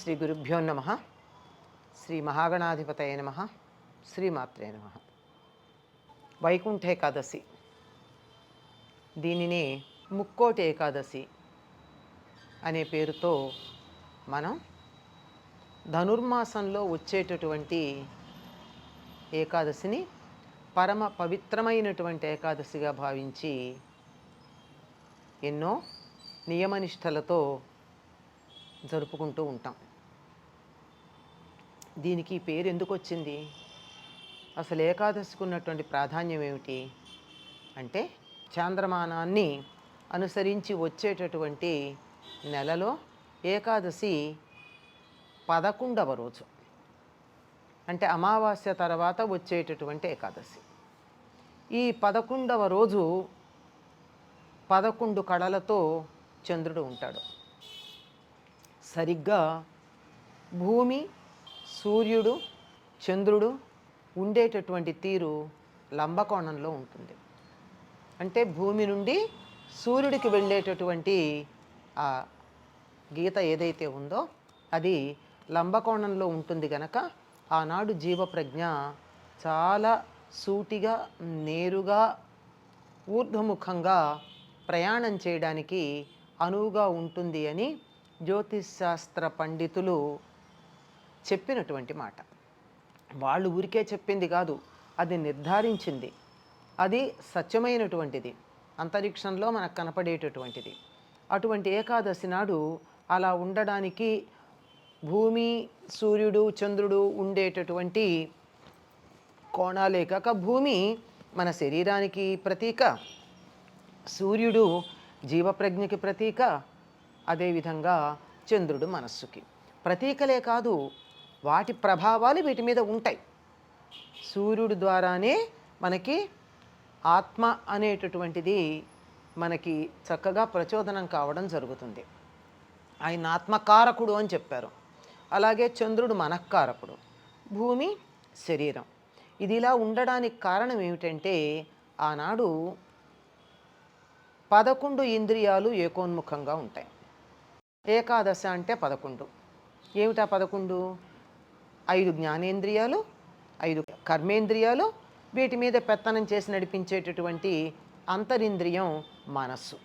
శ్రీ గురుభ్యో నమ. శ్రీ మహాగణాధిపతయ నమ. శ్రీమాత్రే నమ. వైకుంఠ ఏకాదశి. దీనిని ముక్కోటి ఏకాదశి అనే పేరుతో మనం ధనుర్మాసంలో వచ్చేటటువంటి ఏకాదశిని పరమ పవిత్రమైనటువంటి ఏకాదశిగా భావించి ఎన్నో నియమనిష్టలతో జరుపుకుంటూ ఉంటాం. దీనికి పేరు ఎందుకు వచ్చింది? అసలు ఏకాదశికి ఉన్నటువంటి ప్రాధాన్యం ఏమిటి? అంటే చాంద్రమానాన్ని అనుసరించి వచ్చేటటువంటి నెలలో ఏకాదశి పదకొండవ రోజు. అంటే అమావాస్య తర్వాత వచ్చేటటువంటి ఏకాదశి. ఈ పదకొండవ రోజు పదకొండు కళలతో చంద్రుడు ఉంటాడు. సరిగ్గా భూమి సూర్యుడు చంద్రుడు ఉండేటటువంటి తీరు లంబకోణంలో ఉంటుంది. అంటే భూమి నుండి సూర్యుడికి వెళ్ళేటటువంటి ఆ గీత ఏదైతే ఉందో అది లంబకోణంలో ఉంటుంది గనక ఆనాడు జీవప్రజ్ఞ చాలా సూటిగా నేరుగా ఊర్ధ్వముఖంగా ప్రయాణం చేయడానికి అనువుగా ఉంటుంది అని శాస్త్ర పండితులు చెప్పినటువంటి మాట. వాళ్ళు ఊరికే చెప్పింది కాదు అది నిర్ధారించింది. అది సత్యమైనటువంటిది. అంతరిక్షంలో మనకు కనపడేటటువంటిది. అటువంటి ఏకాదశి నాడు అలా ఉండడానికి భూమి సూర్యుడు చంద్రుడు ఉండేటటువంటి కోణాలే కాక భూమి మన శరీరానికి ప్రతీక. సూర్యుడు జీవప్రజ్ఞకి ప్రతీక. అదేవిధంగా చంద్రుడు మనస్సుకి. ప్రతీకలే కాదు వాటి ప్రభావాలు వీటి మీద ఉంటాయి. సూర్యుడు ద్వారానే మనకి ఆత్మ అనేటటువంటిది మనకి చక్కగా ప్రచోదనం కావడం జరుగుతుంది. ఆయన ఆత్మకారకుడు అని చెప్పారు. అలాగే చంద్రుడు మనఃకారకుడు. భూమి శరీరం. ఇది ఇలా ఉండడానికి కారణం ఏమిటంటే ఆనాడు పదకొండు ఇంద్రియాలు ఏకోన్ముఖంగా ఉంటాయి. ఏకాదశ అంటే పదకొండు. ఏమిటా పదకొండు? ఐదు జ్ఞానేంద్రియాలు ఐదు కర్మేంద్రియాలు వీటి మీద పెత్తనం చేసి నడిపించేటటువంటి అంతరింద్రియం మనస్సు.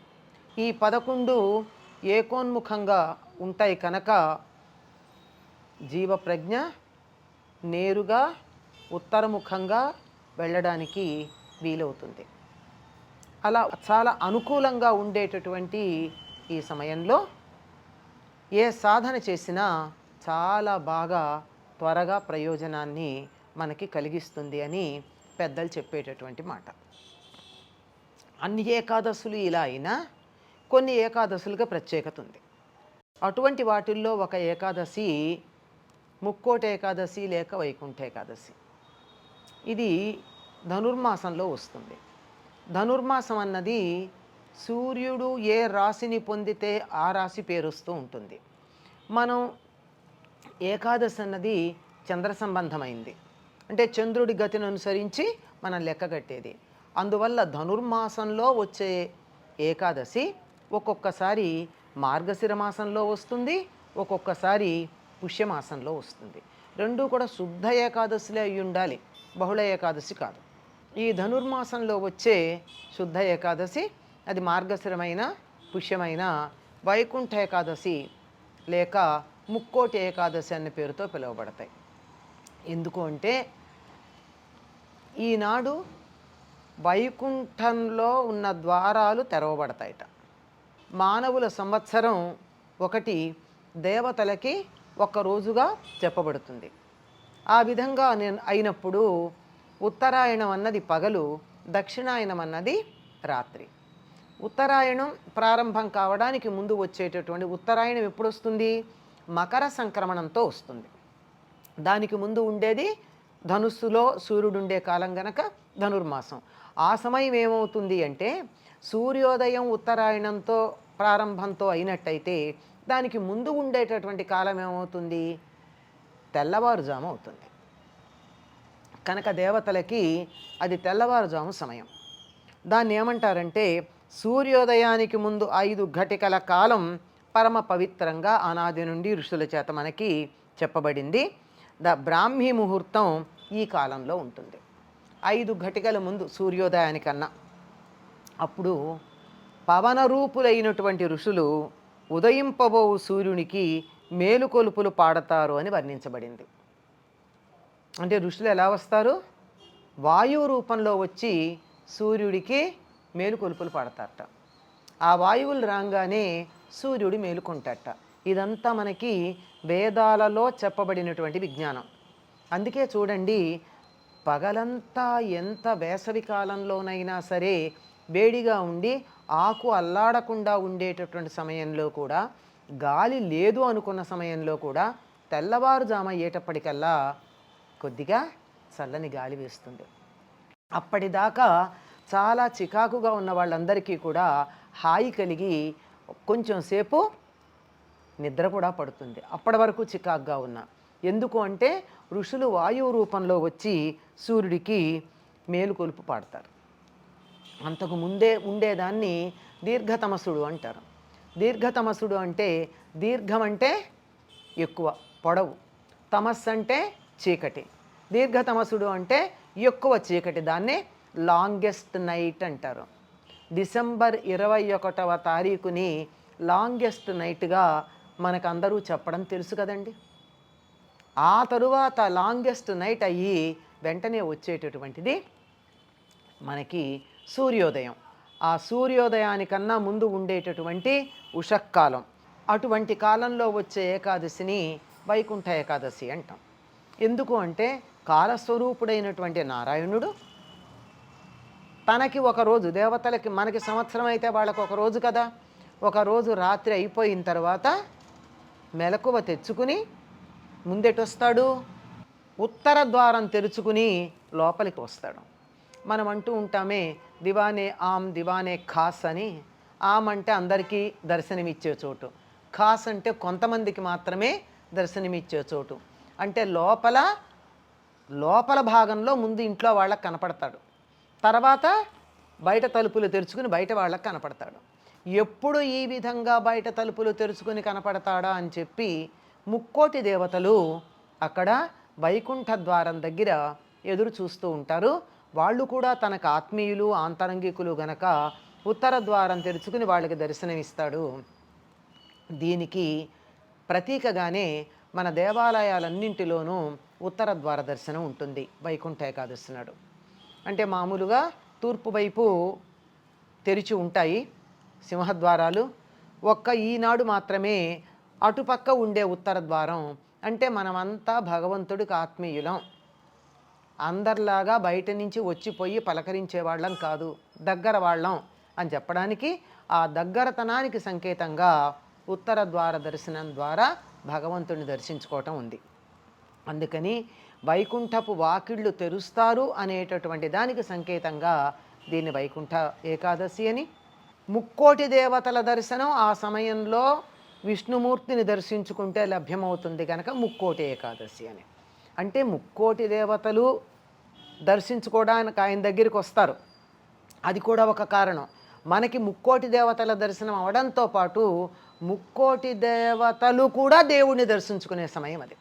ఈ పదకొండు ఏకోన్ముఖంగా ఉంటాయి కనుక జీవప్రజ్ఞ నేరుగా ఉత్తరముఖంగా వెళ్ళడానికి వీలవుతుంది. అలా చాలా అనుకూలంగా ఉండేటటువంటి ఈ సమయంలో ఏ సాధన చేసినా చాలా బాగా త్వరగా ప్రయోజనాన్ని మనకి కలిగిస్తుంది అని పెద్దలు చెప్పేటటువంటి మాట. అన్ని ఏకాదశులు ఇలా అయినా కొన్ని ఏకాదశులుగా ప్రత్యేకత ఉంది. అటువంటి వాటిల్లో ఒక ఏకాదశి ముక్కోటి ఏకాదశి లేక వైకుంఠ ఏకాదశి. ఇది ధనుర్మాసంలో వస్తుంది. ధనుర్మాసం అన్నది సూర్యుడు ఏ రాశిని పొందితే ఆ రాశి పేరుస్తూ ఉంటుంది. మనం ఏకాదశి అన్నది చంద్ర సంబంధమైంది అంటే చంద్రుడి గతిని అనుసరించి మనం లెక్క కట్టేది. అందువల్ల ధనుర్మాసంలో వచ్చే ఏకాదశి ఒక్కొక్కసారి మార్గశిర మాసంలో వస్తుంది ఒక్కొక్కసారి పుష్యమాసంలో వస్తుంది. రెండు కూడా శుద్ధ ఏకాదశిలే అయి ఉండాలి. బహుళ ఏకాదశి కాదు. ఈ ధనుర్మాసంలో వచ్చే శుద్ధ ఏకాదశి అది మార్గశిరమైన పుష్యమైన వైకుంఠ ఏకాదశి లేక ముక్కోటి ఏకాదశి అనే పేరుతో పిలువబడతాయి. ఎందుకు అంటే ఈనాడు వైకుంఠంలో ఉన్న ద్వారాలు తెరవబడతాయట. మానవుల సంవత్సరం ఒకటి దేవతలకి ఒక రోజుగా చెప్పబడుతుంది. ఆ విధంగా అయినప్పుడు ఉత్తరాయణం అన్నది పగలు దక్షిణాయనం అన్నది రాత్రి. ఉత్తరాయణం ప్రారంభం కావడానికి ముందు వచ్చేటటువంటి ఉత్తరాయణం ఎప్పుడు వస్తుంది మకర సంక్రమణంతో వస్తుంది. దానికి ముందు ఉండేది ధనుస్సులో సూర్యుడు ఉండే కాలం గనక ధనుర్మాసం. ఆ సమయం ఏమవుతుంది అంటే సూర్యోదయం ఉత్తరాయణంతో ప్రారంభంతో అయినట్టయితే దానికి ముందు ఉండేటటువంటి కాలం ఏమవుతుంది? తెల్లవారుజాము అవుతుంది. కనుక దేవతలకి అది తెల్లవారుజాము సమయం. దాన్ని ఏమంటారంటే సూర్యోదయానికి ముందు ఐదు ఘటికల కాలం పరమ పవిత్రంగా అనాది నుండి ఋషుల చేత మనకి చెప్పబడింది. ద బ్రాహ్మీ ముహూర్తం ఈ కాలంలో ఉంటుంది. ఐదు ఘటికల ముందు సూర్యోదయానికన్నా అప్పుడు పవన రూపులైనటువంటి ఋషులు ఉదయింపబోవు సూర్యునికి మేలుకొలుపులు పాడతారు అని వర్ణించబడింది. అంటే ఋషులు ఎలా వస్తారు? వాయువు రూపంలో వచ్చి సూర్యుడికి మేలుకొలుపులు పడతారట. ఆ వాయువులు రాగానే సూర్యుడు మేలుకుంటాట ఇదంతా మనకి వేదాలలో చెప్పబడినటువంటి విజ్ఞానం. అందుకే చూడండి పగలంతా ఎంత వేసవి కాలంలోనైనా సరే వేడిగా ఉండి ఆకు అల్లాడకుండా ఉండేటటువంటి సమయంలో కూడా గాలి లేదు అనుకున్న సమయంలో కూడా తెల్లవారుజామ అయ్యేటప్పటికల్లా కొద్దిగా చల్లని గాలి వేస్తుంది అప్పటిదాకా చాలా చికాకుగా ఉన్న వాళ్ళందరికీ కూడా హాయి కలిగి కొంచెం సేపు నిద్ర కూడా పడుతుంది. అప్పటి వరకు చికాకుగా ఉన్న. ఎందుకు అంటే ఋషులు వాయువు రూపంలో వచ్చి సూర్యుడికి మేలుకొలుపు పాడతారు. అంతకు ముందే ఉండేదాన్ని దీర్ఘతమసుడు అంటారు. దీర్ఘతమసుడు అంటే దీర్ఘం అంటే ఎక్కువ పొడవు. తమస్సు అంటే చీకటి. దీర్ఘతమసుడు అంటే ఎక్కువ చీకటి. దాన్నే లాంగెస్ట్ నైట్ అంటారు. డిసెంబర్ ఇరవై ఒకటవ తారీఖుని లాంగెస్ట్ నైట్గా మనకందరూ చెప్పడం తెలుసు కదండి. ఆ తరువాత లాంగెస్ట్ నైట్ అయ్యి వెంటనే వచ్చేటటువంటిది మనకి సూర్యోదయం. ఆ సూర్యోదయానికన్నా ముందు ఉండేటటువంటి ఉషక్కాలం. అటువంటి కాలంలో వచ్చే ఏకాదశిని వైకుంఠ ఏకాదశి అంటాం. ఎందుకు అంటే కాలస్వరూపుడైనటువంటి నారాయణుడు తనకి ఒక రోజు దేవతలకి మనకి సంవత్సరం అయితే వాళ్ళకు ఒక రోజు కదా. ఒక రోజు రాత్రి అయిపోయిన తర్వాత మెలకువ తెచ్చుకుని ముందెటొస్తాడు. ఉత్తర ద్వారం తెరుచుకుని లోపలికి వస్తాడు. మనం అంటూ ఉంటామే దివానే ఆమ్ దివానే ఖాస్ అని. ఆమ్ అంటే అందరికీ దర్శనమిచ్చే చోటు. ఖాస్ అంటే కొంతమందికి మాత్రమే దర్శనమిచ్చే చోటు. అంటే లోపల లోపల భాగంలో ముందు ఇంట్లో వాళ్ళకి కనపడతాడు. తర్వాత బయట తలుపులు తెరుచుకుని బయట వాళ్ళకి కనపడతాడు. ఎప్పుడు ఈ విధంగా బయట తలుపులు తెరుచుకుని కనపడతాడా అని చెప్పి ముక్కోటి దేవతలు అక్కడ వైకుంఠ ద్వారం దగ్గర ఎదురు చూస్తూ ఉంటారు. వాళ్ళు కూడా తనకు ఆత్మీయులు ఆంతరంగికులు గనక ఉత్తర ద్వారం తెరుచుకుని వాళ్ళకి దర్శనమిస్తాడు. దీనికి ప్రతీకగానే మన దేవాలయాలన్నింటిలోనూ ఉత్తర ద్వార దర్శనం ఉంటుంది. వైకుంఠ ఏకాదశి నాడు. అంటే మామూలుగా తూర్పు వైపు తెరిచి ఉంటాయి సింహద్వారాలు. ఒక్క ఈనాడు మాత్రమే అటుపక్క ఉండే ఉత్తర ద్వారం. అంటే మనమంతా భగవంతుడికి ఆత్మీయులం. అందరిలాగా బయట నుంచి వచ్చిపోయి పలకరించే వాళ్ళం కాదు. దగ్గర వాళ్ళం అని చెప్పడానికి ఆ దగ్గరతనానికి సంకేతంగా ఉత్తర ద్వార దర్శనం ద్వారా భగవంతుని దర్శించుకోవటం ఉంది. అందుకని వైకుంఠపు వాకిళ్ళు తెరుస్తారు అనేటటువంటి దానికి సంకేతంగా దీన్ని వైకుంఠ ఏకాదశి అని. ముక్కోటి దేవతల దర్శనం ఆ సమయంలో విష్ణుమూర్తిని దర్శించుకుంటే లభ్యమవుతుంది కనుక ముక్కోటి ఏకాదశి అని. అంటే ముక్కోటి దేవతలు దర్శించుకోవడానికి ఆయన దగ్గరికి వస్తారు. అది కూడా ఒక కారణం. మనకి ముక్కోటి దేవతల దర్శనం అవడంతో పాటు ముక్కోటి దేవతలు కూడా దేవుణ్ణి దర్శించుకునే సమయం అది.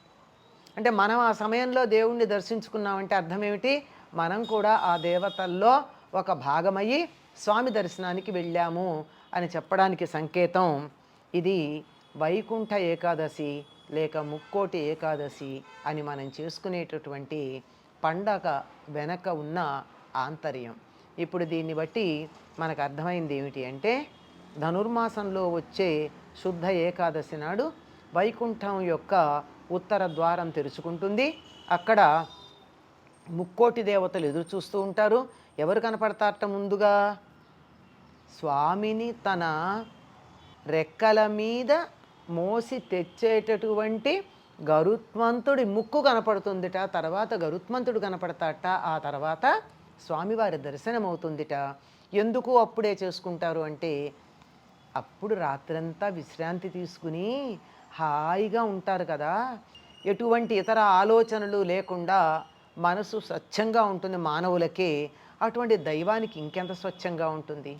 అంటే మనం ఆ సమయంలో దేవుణ్ణి దర్శించుకున్నామంటే అర్థం ఏమిటి మనం కూడా ఆ దేవతల్లో ఒక భాగమయ్యి స్వామి దర్శనానికి వెళ్ళాము అని చెప్పడానికి సంకేతం. ఇది వైకుంఠ ఏకాదశి లేక ముక్కోటి ఏకాదశి అని మనం చేసుకునేటటువంటి పండగ వెనక ఉన్న ఆంతర్యం. ఇప్పుడు దీన్ని బట్టి మనకు అర్థమైంది ఏమిటి అంటే ధనుర్మాసంలో వచ్చే శుద్ధ ఏకాదశి నాడు వైకుంఠం యొక్క ఉత్తర ద్వారం తెరుచుకుంటుంది. అక్కడ ముక్కోటి దేవతలు ఎదురు చూస్తూ ఉంటారు. ఎవరు కనపడతారట ముందుగా? స్వామిని తన రెక్కల మీద మోసి తెచ్చేటటువంటి గరుత్మంతుడి ముక్కు కనపడుతుందిట. తర్వాత గరుత్మంతుడు కనపడతాట ఆ తర్వాత స్వామివారి దర్శనం అవుతుందిట ఎందుకు అప్పుడే చేసుకుంటారు అంటే అప్పుడు రాత్రంతా విశ్రాంతి తీసుకుని హాయిగా ఉంటారు కదా. ఎటువంటి ఇతర ఆలోచనలు లేకుండా మనసు స్వచ్ఛంగా ఉంటుంది మానవులకే. అటువంటి దైవానికి ఇంకెంత స్వచ్ఛంగా ఉంటుంది?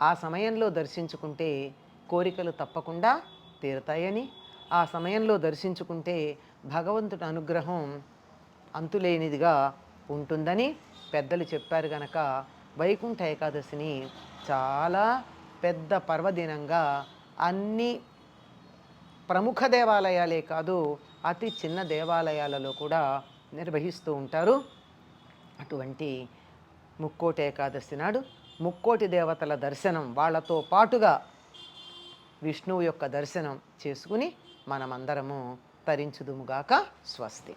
ఆ సమయంలో దర్శించుకుంటే కోరికలు తప్పకుండా తీరుతాయని. ఆ సమయంలో దర్శించుకుంటే భగవంతుడి అనుగ్రహం అంతులేనిదిగా ఉంటుందని పెద్దలు చెప్పారు గనక. వైకుంఠ ఏకాదశిని చాలా పెద్ద పర్వదినంగా అన్ని ప్రముఖ దేవాలయాలే కాదు అతి చిన్న దేవాలయాలలో కూడా నిర్వహిస్తూ ఉంటారు. అటువంటి ముక్కోటి ఏకాదశి నాడు ముక్కోటి దేవతల దర్శనం వాళ్ళతో పాటుగా విష్ణువు యొక్క దర్శనం చేసుకుని మనమందరము తరించుదుముగాక స్వస్తి.